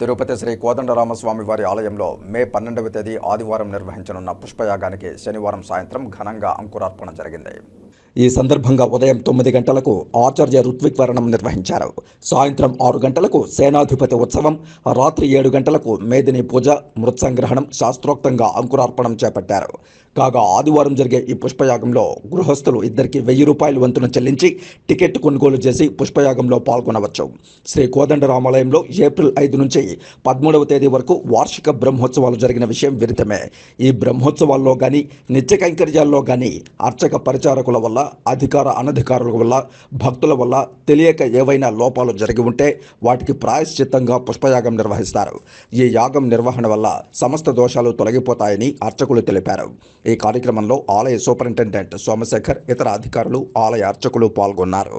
తిరుపతి శ్రీ కోదండరామస్వామి వారి ఆలయంలో మే పన్నెండవ తేదీ ఆదివారం నిర్వహించనున్న పుష్పయాగానికి శనివారం సాయంత్రం ఘనంగా అంకురార్పణ జరిగింది. ఈ సందర్భంగా ఉదయం తొమ్మిది గంటలకు ఆచార్య ఋత్విక్వరణం నిర్వహించారు. సాయంత్రం ఆరు గంటలకు సేనాధిపతి ఉత్సవం రాత్రి ఏడు గంటలకు మేదిని పూజ మృత్సంగ్రహణం శాస్త్రోక్తంగా అంకురార్పణం చేపట్టారు. కాగా ఆదివారం జరిగే ఈ పుష్పయాగంలో గృహస్థులు ఇద్దరికి వెయ్యి రూపాయలు వంతున చెల్లించి టికెట్ కొనుగోలు చేసి పుష్పయాగంలో పాల్గొనవచ్చు. శ్రీ కోదండరామాలయంలో ఏప్రిల్ ఐదు నుంచి పదమూడవ తేదీ వరకు వార్షిక బ్రహ్మోత్సవాలు జరిగిన విషయం విదితమే. ఈ బ్రహ్మోత్సవాల్లో కానీ నిత్య కైంకర్యాల్లో కానీ అర్చక పరిచారకుల వల్ల అధికార అనధికారుల వల్ల భక్తుల వల్ల తెలియక ఏవైనా లోపాలు జరిగి ఉంటే వాటికి ప్రాయశ్చిత్తంగా పుష్పయాగం నిర్వహిస్తారు. ఈ యాగం నిర్వహణ వల్ల సమస్త దోషాలు తొలగిపోతాయని అర్చకులు తెలిపారు. ఈ కార్యక్రమంలో ఆలయ సూపరింటెండెంట్ సోమశేఖర్ ఇతర అధికారులు ఆలయ అర్చకులు పాల్గొన్నారు.